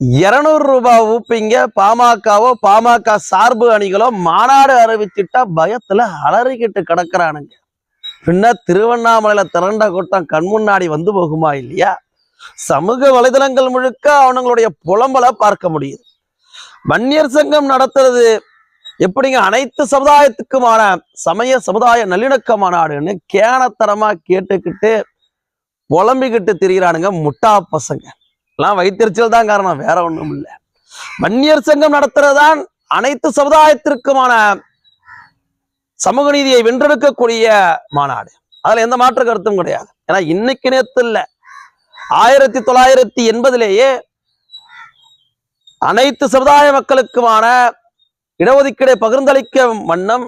இருநூறு ரூபாய் ஊப்பிங்க. பாமகவோ பாமக சார்பு அணிகளோ மாநாடு அறிவிச்சிட்டா பயத்துல அலறிக்கிட்டு கிடக்குறானுங்க. பின்ன திருவண்ணாமலையில திரண்ட கூட்டம் கண் முன்னாடி வந்து போகுமா இல்லையா? சமூக வலைதளங்கள் முழுக்க அவனுங்களுடைய புலம்பலை பார்க்க முடியுது. வன்னியர் சங்கம் நடத்துறது எப்படிங்க? அனைத்து சமுதாயத்துக்குமான சமய சமுதாய நல்லிணக்க மாநாடுன்னு கேனத்தரமா கேட்டுக்கிட்டு புலம்பிக்கிட்டு திரிகிறானுங்க முட்டா பசங்க. எல்லாம் வைத்தறிச்சல் தான் காரணம் வேற ஒண்ணும் இல்லை. வன்னியர் சங்கம் நடத்துறதுதான் அனைத்து சமுதாயத்திற்குமான சமூக நீதியை வென்றெடுக்கக்கூடிய மாநாடு. அதுல எந்த மாற்று கருத்தும் கிடையாது. ஏன்னா இன்னைக்கு நேத்து இல்ல ஆயிரத்தி தொள்ளாயிரத்தி எண்பதுலேயே அனைத்து சமுதாய மக்களுக்குமான இடஒதுக்கீடை பகிர்ந்தளிக்க வண்ணம்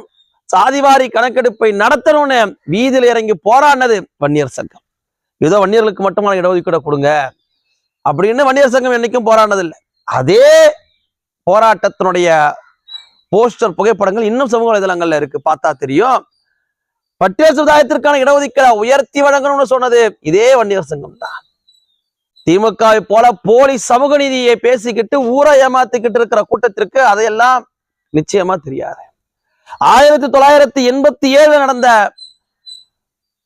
சாதிவாரி கணக்கெடுப்பை நடத்தணும்னு வீதியில் இறங்கி போராடினது வன்னியர் சங்கம். ஏதோ வன்னியர்களுக்கு மட்டுமான இடஒதுக்கீடை கொடுங்க. அப்படின்னு வன்னியர் சங்கம் என்னைக்கும் போராடினதில்லை. அதே போராட்டத்தினுடைய போஸ்டர் புகைப்படங்கள் இன்னும் சமூக வலைதளங்கள்ல இருக்கு. பார்த்தா தெரியும். பட்டியல் சமுதாயத்திற்கான இடஒதுக்கீடை உயர்த்தி வழங்கணும்னு சொன்னது இதே வன்னியர் சங்கம் தான். திமுகவை போல போலி சமூக நீதியை பேசிக்கிட்டு ஊரை ஏமாத்திக்கிட்டு இருக்கிற கூட்டத்திற்கு அதையெல்லாம் நிச்சயமா தெரியாது. ஆயிரத்தி தொள்ளாயிரத்தி எண்பத்தி ஏழு நடந்த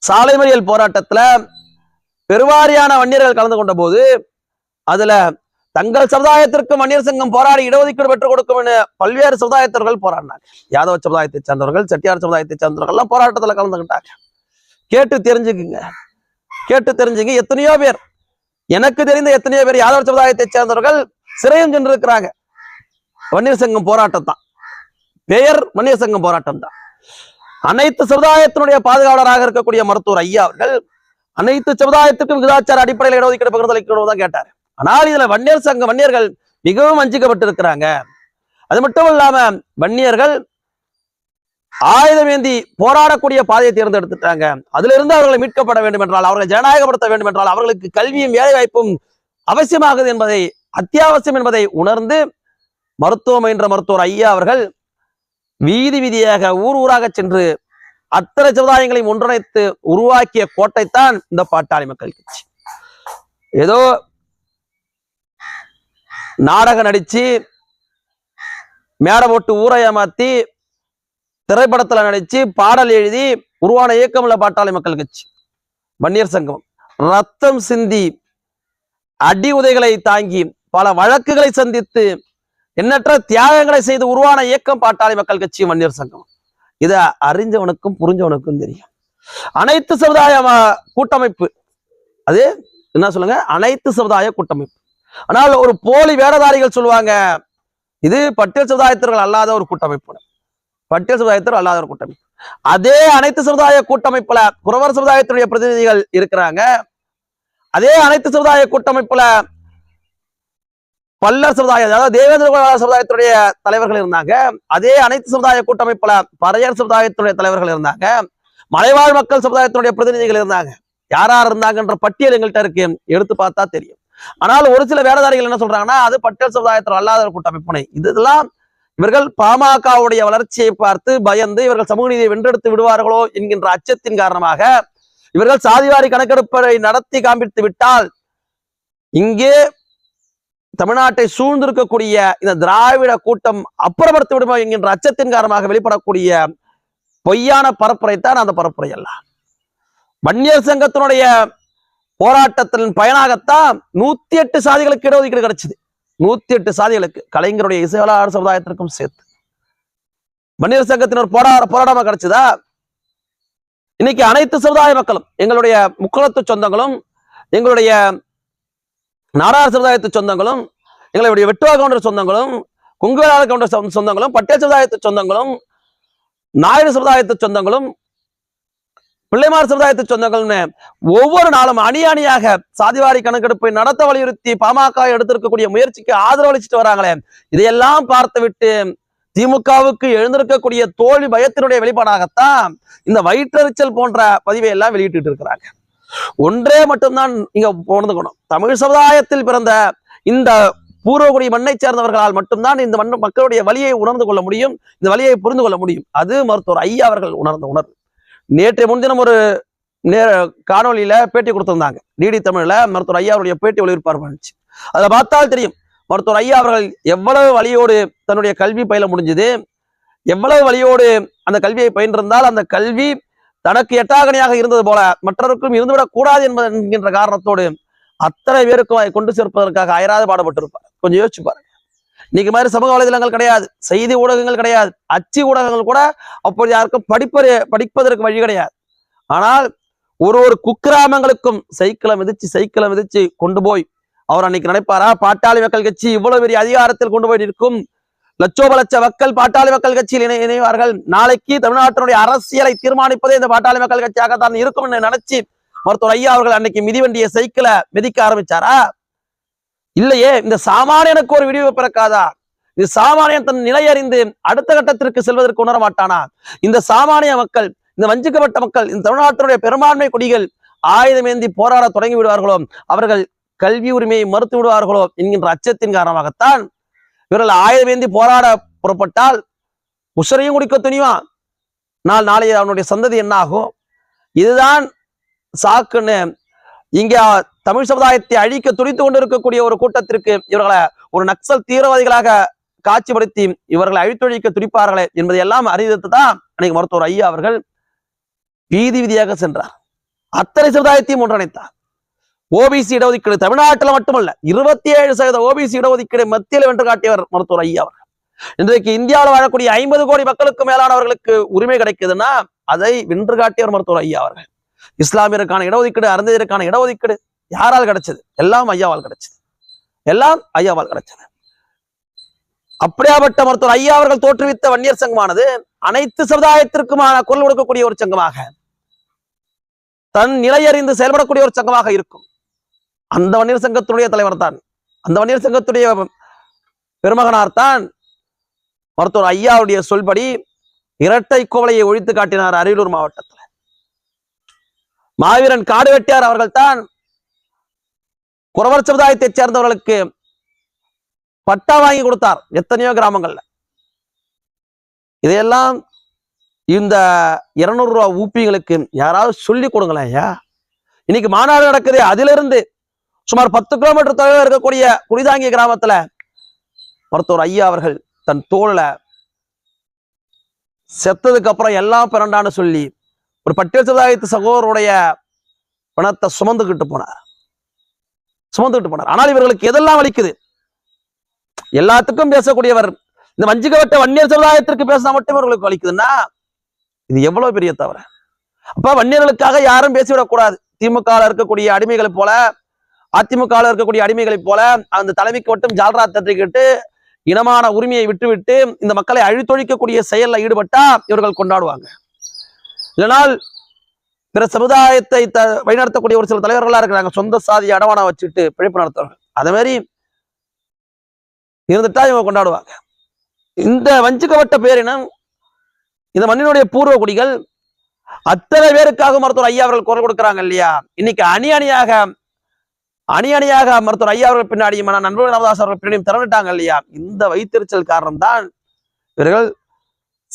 சாலை மறியல் போராட்டத்துல பெருவாரியான வன்னியர்கள் கலந்து கொண்ட போது அதுல தங்கள் சமுதாயத்திற்கு மன்னியர் சங்கம் போராடி இடஒதுக்கீடு பெற்றுக் என பல்வேறு சமுதாயத்தவர்கள் போராடினாங்க. யாதவ சமுதாயத்தை சேர்ந்தவர்கள் செட்டியார் சமுதாயத்தை சேர்ந்தவர்கள் எல்லாம் போராட்டத்துல கலந்துக்கிட்டாங்க கேட்டு தெரிஞ்சுக்குங்க. கேட்டு தெரிஞ்சுங்க. எத்தனையோ பேர் எனக்கு தெரிந்த எத்தனையோ பேர் யாதவ சமுதாயத்தை சேர்ந்தவர்கள் சிறையும் சென்றிருக்கிறாங்க வன்னியர் சங்கம் போராட்டம் தான் பெயர் வன்னியர் சங்கம் போராட்டம் தான் அனைத்து சமுதாயத்தினுடைய பாதுகாவலராக இருக்கக்கூடிய மருத்துவர் ஐயா அவர்கள் அனைத்து சமுதாயத்துக்கும் விகிதாச்சார அடிப்படையில் இடஒதுக்கீடு பகிர்ந்தளிக்கணும் தான் கேட்டார். ஆனால் இதுல வன்னியர் சங்க வன்னியர்கள் மிகவும் வஞ்சிக்கப்பட்டிருக்கிறாங்க. அது மட்டும் இல்லாம வன்னியர்கள் ஆயுதம் ஏந்தி போராடக்கூடிய பாதையை தேர்ந்தெடுத்துட்டாங்க. அதுல இருந்து அவர்களை மீட்கப்பட வேண்டும் என்றால் அவர்களை ஜனநாயகப்படுத்த வேண்டும் என்றால் அவர்களுக்கு கல்வியும் வேலை வாய்ப்பும் அவசியமாகுது என்பதை அத்தியாவசியம் என்பதை உணர்ந்து மருத்துவம் என்ற மருத்துவர் ஐயா அவர்கள் வீதி வீதியாக ஊர் ஊராக சென்று அத்தனை சமுதாயங்களையும் ஒன்றிணைத்து உருவாக்கிய கோட்டைத்தான் இந்த பாட்டாளி மக்கள் கட்சி. ஏதோ நாடகம் நடிச்சு மேடை போட்டு ஊரை ஏமாத்தி திரைப்படத்துல நடிச்சு பாடல் எழுதி உருவான இயக்கம் உள்ள பாட்டாளி மக்கள் கட்சி. வன்னியர் சங்கம். ரத்தம் சிந்தி அடி உதைகளை தாங்கி பல வழக்குகளை சந்தித்து எண்ணற்ற தியாகங்களை செய்து உருவான இயக்கம் பாட்டாளி மக்கள் கட்சி வன்னியர் சங்கம். இத அறிஞ்சவனுக்கும் புரிஞ்சவனுக்கும் தெரியும். அனைத்து சமுதாய கூட்டமைப்பு. அது என்ன சொல்லுங்க? அனைத்து சமுதாய கூட்டமைப்பு. ஆனால் ஒரு போலி வேடதாரிகள் சொல்லுவாங்க இது பட்டியல் சமுதாயத்திற்கு அல்லாத ஒரு கூட்டமைப்பு பட்டியல் சமுதாயத்திற்கு அல்லாத ஒரு கூட்டமைப்பு. அதே அனைத்து சமுதாய கூட்டமைப்புல குறவர் சமுதாயத்தினுடைய பிரதிநிதிகள் இருக்கிறாங்க. அதே அனைத்து சமுதாய கூட்டமைப்புல பல்லர் சமுதாயம் அதாவது தேவேந்திர குல சமுதாயத்துடைய தலைவர்கள் இருந்தாங்க. அதே அனைத்து சமுதாய கூட்டமைப்புல பறையர் சமுதாயத்துடைய தலைவர்கள் இருந்தாங்க. மலைவாழ் மக்கள் சமுதாயத்தினுடைய பிரதிநிதிகள் இருந்தாங்க. யார் யார் இருந்தாங்கன்ற பட்டியல் எங்கள்கிட்ட இருக்கு. எடுத்து பார்த்தா தெரியும். ஆனால் ஒரு சில வேடதாரிகள் என்ன சொல்றாங்கன்னா அது பட்டியல் சமுதாயத்தில் அல்லாத ஒரு கூட்டமைப்பினை இதெல்லாம் இவர்கள் பாமகவுடைய வளர்ச்சியை பார்த்து பயந்து இவர்கள் சமூக நீதியை வென்றெடுத்து விடுவார்களோ என்கின்ற அச்சத்தின் காரணமாக இவர்கள் சாதிவாரி கணக்கெடுப்பை நடத்தி காண்பித்து விட்டால் இங்கே தமிழ்நாட்டை சூழ்ந்திருக்கக்கூடிய இந்த திராவிட கூட்டம் அப்புறப்படுத்தி விடுமோ என்கின்ற அச்சத்தின் காரணமாக வெளிப்படக்கூடிய பொய்யான பரப்புரைத்தான் அந்த பரப்புரை அல்ல. வன்னியர் சங்கத்தினுடைய போராட்டத்தின் பயனாகத்தான் நூத்தி எட்டு சாதிகளுக்கு இடஒதுக்கீடு கிடைச்சது. நூத்தி எட்டு சாதிகளுக்கு கலைஞருடைய இசையாளர் சமுதாயத்திற்கும் சேர்த்து. மன்னியர் சங்கத்தினர் போராட போராட்டமா கிடைச்சதா? இன்னைக்கு அனைத்து சமுதாய மக்களும் எங்களுடைய முக்களத்து சொந்தங்களும் எங்களுடைய நாடார் சமுதாயத்து சொந்தங்களும் எங்களுடைய வெட்டுவா கவுண்டர் சொந்தங்களும் குங்குவேலாளர் கவுண்டர் சொந்த- சொந்தங்களும் பட்டேல் சமுதாயத்து சொந்தங்களும் நாயுடு சமுதாயத்து சொந்தங்களும் பிள்ளைமார் சமுதாயத்தை சொந்தங்கள்னு ஒவ்வொரு நாளும் அணி அணியாக சாதிவாரி கணக்கெடுப்பை நடத்த வலியுறுத்தி பாமக எடுத்திருக்கக்கூடிய முயற்சிக்கு ஆதரவு அளிச்சுட்டு வராங்களே. இதையெல்லாம் பார்த்து விட்டு திமுகவுக்கு எழுந்திருக்கக்கூடிய தோல்வி பயத்தினுடைய வெளிப்பாடாகத்தான் இந்த வயிற்றறிச்சல் போன்ற பதிவை எல்லாம் வெளியிட்டு இருக்கிறாங்க. ஒன்றே மட்டும்தான் இங்க உணர்ந்துக்கணும் தமிழ் சமுதாயத்தில் பிறந்த இந்த பூர்வகுடி மண்ணை சேர்ந்தவர்களால் மட்டும்தான் இந்த மண் மக்களுடைய வலியை உணர்ந்து கொள்ள முடியும் இந்த வலியை புரிந்து கொள்ள முடியும். அது மருத்துவர் ஐயா அவர்கள் உணர்ந்த உணர்வு. நேற்றைய முன்தினம் ஒரு நேர காணொளியில பேட்டி கொடுத்திருந்தாங்க. டிடி தமிழ்ல மருத்துவர் ஐயா அவருடைய பேட்டி ஒளிபரப்பு பண்ணுச்சு அதை பார்த்தால் தெரியும். மருத்துவர் ஐயா அவர்கள் எவ்வளவு வழியோடு தன்னுடைய கல்வி பயில முடிஞ்சது. எவ்வளவு வழியோடு அந்த கல்வியை பயின்றிருந்தால் அந்த கல்வி தனக்கு எட்டாகணியாக இருந்தது போல மற்றவருக்கும் இருந்துவிடக் கூடாது என்பது என்கின்ற காரணத்தோடு அத்தனை பேருக்கும் கொண்டு சேர்ப்பதற்காக அயராது பாடுபட்டிருப்பார். கொஞ்சம் யோசிச்சு பாருங்க. இன்னைக்கு மாதிரி சமூக வலைதளங்கள் கிடையாது செய்தி ஊடகங்கள் கிடையாது அச்சு ஊடகங்கள் கூட அப்போது யாருக்கும் படிப்பது படிப்பதற்கு வழி கிடையாது. ஆனால் ஒரு ஒரு குக்கிராமங்களுக்கும் சைக்கிளை மிதிச்சு சைக்கிளை மிதிச்சு கொண்டு போய் அவர் அன்னைக்கு நினைப்பாரா? பாட்டாளி மக்கள் கட்சி இவ்வளவு பெரிய அதிகாரத்தில் கொண்டு போய் நிற்கும். லட்சோப லட்ச மக்கள் பாட்டாளி மக்கள் கட்சியில் இணை இணைவார்கள். நாளைக்கு தமிழ்நாட்டினுடைய அரசியலை தீர்மானிப்பதே இந்த பாட்டாளி மக்கள் கட்சியாக தான் இருக்கும் நினைச்சு மருத்துவர் ஐயா அவர்கள் அன்னைக்கு மிதிவண்டிய சைக்கிளை மிதிக்க ஆரம்பிச்சாரா? இல்லையே இந்த சாமானியனுக்கு ஒரு விடிவு பிறக்காதா? இந்த சாமானியன் தன் நிலை அறிந்து அடுத்த கட்டத்திற்கு செல்வதற்கு உணர மாட்டானா? இந்த சாமானிய மக்கள் இந்த வஞ்சிக்கப்பட்ட மக்கள் இந்த தமிழ்நாட்டினுடைய பெரும்பான்மை குடிகள் ஆயுதமேந்தி போராட தொடங்கி விடுவார்களோ? அவர்கள் கல்வி உரிமையை மறுத்து விடுவார்களோ? என்கின்ற அச்சத்தின் காரணமாகத்தான் இவர்கள் ஆயுதமேந்தி போராட புறப்பட்டால் உசரையும் குடிக்க துணிவான் நாள் நாளைய அவனுடைய சந்ததி என்ன ஆகும் இதுதான் சாக்குன்னு இங்க தமிழ் சமுதாயத்தை அழிக்க துடித்து கொண்டிருக்கக்கூடிய ஒரு கூட்டத்திற்கு இவர்களை ஒரு நக்சல் தீவிரவாதிகளாக காட்சிப்படுத்தி இவர்களை அழித்தொழிக்க துடிப்பார்களே என்பதை எல்லாம் அறிவித்து தான் அன்னைக்கு மருத்துவர் ஐயா அவர்கள் வீதி வீதியாக சென்றார். அத்தனை சமுதாயத்தையும் ஒன்றிணைத்தார். ஓபிசி இடஒதுக்கீடு தமிழ்நாட்டில் மட்டுமல்ல இருபத்தி ஏழு சதவீத ஓபிசி இடஒதுக்கீடு மத்தியில் வென்று காட்டியவர் மருத்துவர் ஐயா அவர்கள். இன்றைக்கு இந்தியாவில் வாழக்கூடிய ஐம்பது கோடி மக்களுக்கு மேலானவர்களுக்கு உரிமை கிடைக்குதுன்னா அதை வென்று காட்டியவர் மருத்துவர் ஐயா அவர்கள். இஸ்லாமியருக்கான இடஒதுக்கீடு அருந்தையருக்கான இடஒதுக்கீடு யாரால் கிடைச்சது? எல்லாம் ஐயாவால் கிடைச்சது. எல்லாம் ஐயாவால் கிடைச்சது. அப்படியாப்பட்ட மருத்துவர் ஐயா அவர்கள் தோற்றுவித்த வன்னியர் சங்கமானது அனைத்து சமுதாயத்திற்குமான குரல் கொடுக்கக்கூடிய ஒரு சங்கமாக தன் நிலையறிந்து செயல்படக்கூடிய ஒரு சங்கமாக இருக்கும். அந்த வன்னியர் சங்கத்துடைய தலைவர் தான். அந்த வன்னியர் சங்கத்துடைய பெருமகனார் தான் மருத்துவர் ஐயாவுடைய சொல்படி இரட்டை கோவலையை ஒழித்து காட்டினார் அரியலூர் மாவட்டத்தில். மாவீரன் காடு வெட்டியார் அவர்கள் தான் குறவர் சமுதாயத்தை சேர்ந்தவர்களுக்கு பட்டா வாங்கி கொடுத்தார் எத்தனையோ கிராமங்கள்ல. இதையெல்லாம் இந்த இருநூறு ரூபா ஊப்பிங்களுக்கு யாராவது சொல்லி கொடுங்களேன் ஐயா. இன்னைக்கு மாநாடு நடக்குது. அதிலிருந்து சுமார் பத்து கிலோமீட்டர் தொலைவில் இருக்கக்கூடிய குடிதாங்கி கிராமத்துல மருத்துவர் ஐயா அவர்கள் தன் தோல்ல செத்ததுக்கு அப்புறம் எல்லாம் பிறண்டான்னு சொல்லி ஒரு பட்டியல் சமுதாயத்து சகோதரருடைய பணத்தை சுமந்துக்கிட்டு போனார். சுமந்துக்கிட்டு போனார். ஆனால் இவர்களுக்கு எதெல்லாம் வலிக்குது எல்லாத்துக்கும் பேசக்கூடியவர் இந்த வஞ்சிக்கப்பட்ட வன்னியர் சமுதாயத்திற்கு பேசினா மட்டும் இவர்களுக்கு வலிக்குதுன்னா இது எவ்வளவு பெரிய தவறு? அப்ப வன்னியர்களுக்காக யாரும் பேசிவிடக்கூடாது. திமுக இருக்கக்கூடிய அடிமைகளை போல அதிமுக இருக்கக்கூடிய அடிமைகளைப் போல அந்த தலைமைக்கு மட்டும் ஜால்ரா தட்டிக்கிட்டு இனமான உரிமையை விட்டுவிட்டு இந்த மக்களை அழித்தொழிக்கக்கூடிய செயல்ல ஈடுபட்டா இவர்கள் கொண்டாடுவாங்க. இல்லைனால் பிற சமுதாயத்தை த வழிநடத்தக்கூடிய ஒரு சில தலைவர்களா இருக்கிறாங்க. சொந்த சாதியை அடவானம் வச்சுட்டு பிழைப்பு நடத்துறவங்க. அதே மாதிரி இருந்துட்டா இவங்க கொண்டாடுவாங்க. இந்த வஞ்சிக்கப்பட்ட பேரினம் இந்த மண்ணினுடைய பூர்வ குடிகள் அத்தனை பேருக்காக மருத்துவர் ஐயா அவர்கள் குரல் கொடுக்குறாங்க இல்லையா? இன்னைக்கு அணி அணியாக அணி அணியாக மருத்துவர் ஐயா அவர்கள் பின்னாடியும் நண்பர் நண்பர்கள் ராமதாஸ் அவர்கள் பின்னாடியும் திறந்துட்டாங்க இல்லையா? இந்த வைத்தறிச்சல் காரணம்தான் இவர்கள்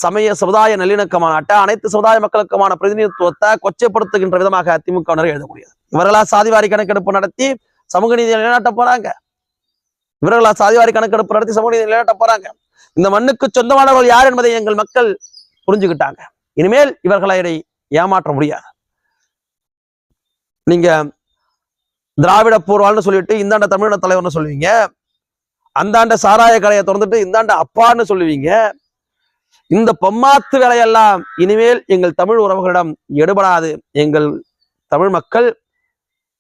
சமய சமுதாய நல்லிணக்க மாநாட்டை அனைத்து சமுதாய மக்களுக்குமான பிரதிநிதித்துவத்தை கொச்சைப்படுத்துகின்ற விதமாக திமுகவினர் எழுதக்கூடியது. இவர்களா சாதிவாரி கணக்கெடுப்பு நடத்தி சமூக நீதி நிலைநாட்ட போறாங்க. இவர்களா சாதிவாரி கணக்கெடுப்பு நடத்தி சமூக நீதி நிலைநாட்ட போறாங்க. இந்த மண்ணுக்கு சொந்தமானவர்கள் யார் என்பதை எங்கள் மக்கள் புரிஞ்சுக்கிட்டாங்க இனிமேல் இவர்களை ஏமாற்ற முடியாது. நீங்க திராவிட பூர்வால்னு சொல்லிட்டு இந்தாண்ட தமிழக தலைவர்னு சொல்லுவீங்க. அந்தாண்ட சாராய கடையை திறந்துட்டு இந்தாண்ட அப்பான்னு சொல்லுவீங்க. இந்த பொம்மாத்து வேலையெல்லாம் இனிமேல் எங்கள் தமிழ் உறவுகளிடம் எடுபடாது. எங்கள் தமிழ் மக்கள்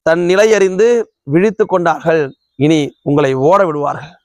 தன் நிலையறிந்து விழித்து கொண்டார்கள். இனி உங்களை ஓட விடுவார்கள்.